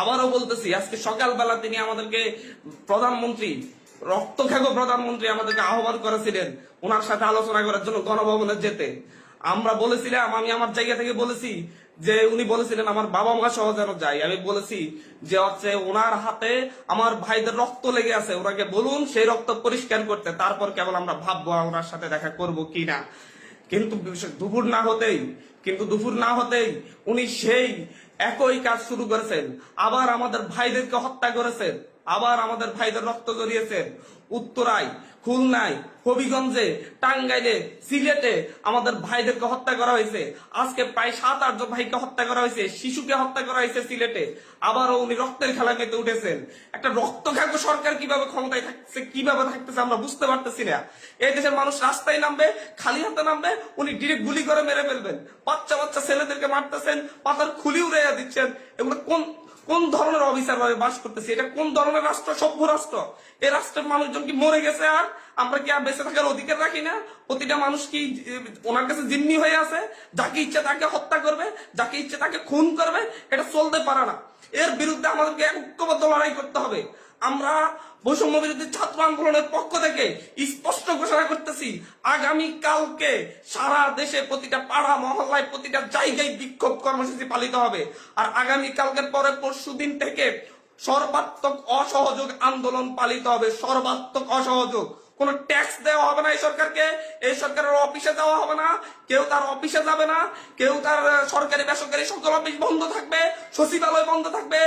আবারও বলতেছি, আজকে সকালবেলা তিনি আমাদেরকে প্রধানমন্ত্রী রক্তখ্যাগ প্রধানমন্ত্রী আমাদেরকে আহ্বান করেছিলেন ওনার সাথে আলোচনা করার জন্য গণভবনে যেতে। আমরা বলেছিলাম, আমি আমার জায়গা থেকে বলেছি যে উনি বলেছিলেন, আমার বাবা মা সহ যেন যাই। আমি বলেছি যে হচ্ছে ওনার হাতে আমার ভাইদের রক্ত লেগে আছে, ওনাকে বলুন সেই রক্ত পরিষ্কার করতে, তারপর কেবল আমরা ভাববো ওনার সাথে দেখা করব কি না কিন্তু দুপুর না হতেই, কিন্তু দুপুর না হতেই উনি সেই একই কাজ শুরু করেছেন। আবার আমাদের ভাইদেরকে হত্যা করেছেন। আবার আমাদের ভাইদের রক্ত জড়িয়েছেন উত্তরায়, খুলনায়, হবিগঞ্জে, টাঙ্গাইলে, সিলেটে আমাদের ভাইদেরকে হত্যা করা হয়েছে। আজকে প্রায় সাত আটজন ভাইকে হত্যা করা হয়েছে। শিশুকে হত্যা করা হয়েছে সিলেটে। আবারও উনি রক্তের খেলা মেতে উঠেছেন। একটা রক্ত খাগ্য সরকার কীভাবে ক্ষমতায় থাকছে কীভাবে থাকতেছে আমরা বুঝতে পারতেছি না। এই দেশের মানুষ রাস্তায় নামবে, খালি হাতে নামবে, উনি ডিরেক্ট গুলি করে মেরে ফেলবেন। বাচ্চা বাচ্চা ছেলেদেরকে মারতেছেন পাতার খুলি উড়াইয়া দিচ্ছেন, এগুলো কোন কোন ধরনের অফিসার ভাবে বাস করতেছে? এটা কোন ধরনের রাষ্ট্র? সভ্য রাষ্ট্র? এই রাষ্ট্রের মানুষজন কি মরে গেছে আর আমরা কি আর বেঁচে থাকার অধিকার রাখি না? প্রতিটা মানুষ কি ওনার কাছে জিম্মি হয়ে আছে? যাকে ইচ্ছে তাকে হত্যা করবে, যাকে ইচ্ছে তাকে খুন করবে, এটা চলতে পারে না। এর বিরুদ্ধে আমাদেরকে ঐক্যবদ্ধ লড়াই করতে হবে। আমরা বৈষম্য বিরোধী ছাত্র আন্দোলনের পক্ষ থেকে স্পষ্ট ঘোষণা করতেছি, আগামী কালকে সারা দেশে প্রতিটা পাড়া, মহল্লায় প্রতিটা জায়গায় বিক্ষোভ কর্মসূচি পালিত হবে। আর আগামী কালকের পরে পরশু দিন থেকে সর্বাত্মক অসহযোগ আন্দোলন পালিত হবে। সর্বাত্মক অসহযোগ। কোন ট্যাক্স দেওয়া হবে না এই সরকারকে, এই সরকারের অফিসে যাওয়া হবে না। কেউ তার অফিসে যাবে না। কেউ তার সরকারি, বেসরকারি সকল অফিস বন্ধ থাকবে, সচিবালয় বন্ধ থাকবে।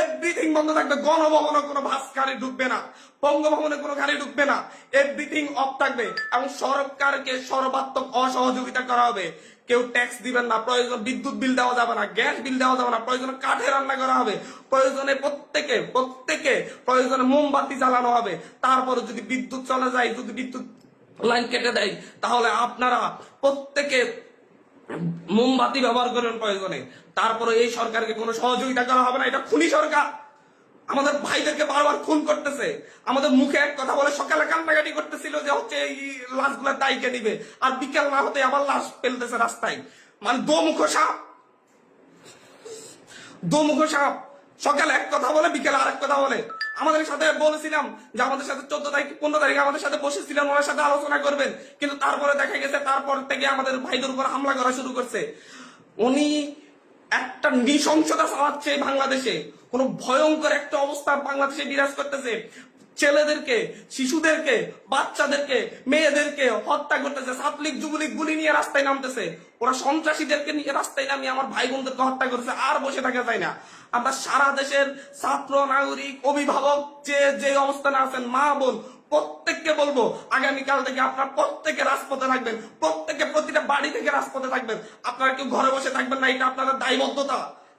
এভরিথিং বন্ধ থাকবে, গণভবনে কোনো বাস গাড়ি ঢুকবে না, বঙ্গভবনে কোনো গাড়ি ঢুকবে না এভরিথিং অফ থাকবে। এবং সরকারকে সর্বাত্মক অসহযোগিতা করা হবে। কেউ ট্যাক্স দিবেন না, প্রয়োজন বিদ্যুৎ বিল দেওয়া যাবে না গ্যাস বিল দেওয়া যাবে না, প্রয়োজনে কাঠে রান্না করা হবে, প্রয়োজনে প্রত্যেকে প্রত্যেকে প্রয়োজনে মোমবাতি জ্বালানো হবে। তারপরে যদি বিদ্যুৎ চলে যায়, যদি বিদ্যুৎ লাইন কেটে দেয়, তাহলে আপনারা প্রত্যেকে মোমবাতি ব্যবহার করবেন প্রয়োজনে। তারপরে এই সরকারকে কোনো সহযোগিতা করা হবে না, এটা খুনি সরকার। আমাদের ভাইদেরকে বারবার খুন করতেছে। আমাদের মুখে এক কথা বলে সকালে কান্নাকাটি করতেছিল যে হচ্ছে এই লাশগুলা দায়কে নিবে। আর বিকেল না হতে আবার লাশ ফেলতেছে রাস্তায়। মানে দোমুখ সাপ দোমুখ সাপ সকালে এক কথা বলে, বিকেলে আরেক কথা বলে। আমাদের সাথে বলেছিলাম যে আমাদের সাথে চোদ্দ তারিখ, পনেরো তারিখে আমাদের সাথে বসেছিলেন, ওনার সাথে আলোচনা করবেন। কিন্তু তারপরে দেখা গেছে, তারপর থেকে আমাদের ভাইদের উপর হামলা করা শুরু করছে। উনি একটা নৃশংসতা চালাচ্ছে বাংলাদেশে। কোন ভয়ঙ্কর একটা অবস্থা বাংলাদেশে বিরাজ করতেছে। ছেলেদেরকে, শিশুদেরকে, বাচ্চাদেরকে, মেয়েদেরকে হত্যা করতেছে, ছাত্রলীগ, যুবলীগ গুলি নিয়ে রাস্তায় নামতেছে। ওরা সন্ত্রাসীদেরকে নিয়ে রাস্তায় নামিয়ে আমার ভাই বোনদেরকে হত্যা করছে আর বসে থাকা যায় না। আমরা সারা দেশের ছাত্র, নাগরিক, অভিভাবক, যে যে অবস্থানে আছেন, মা, বোন, প্রত্যেককে বলব, আগামীকাল থেকে আপনার প্রত্যেকে রাজপথে থাকবেন, প্রত্যেকে প্রতিটা বাড়ি থেকে রাজপথে থাকবেন। আপনারা কেউ ঘরে বসে থাকবেন না, এটা আপনাদের দায়বদ্ধতা।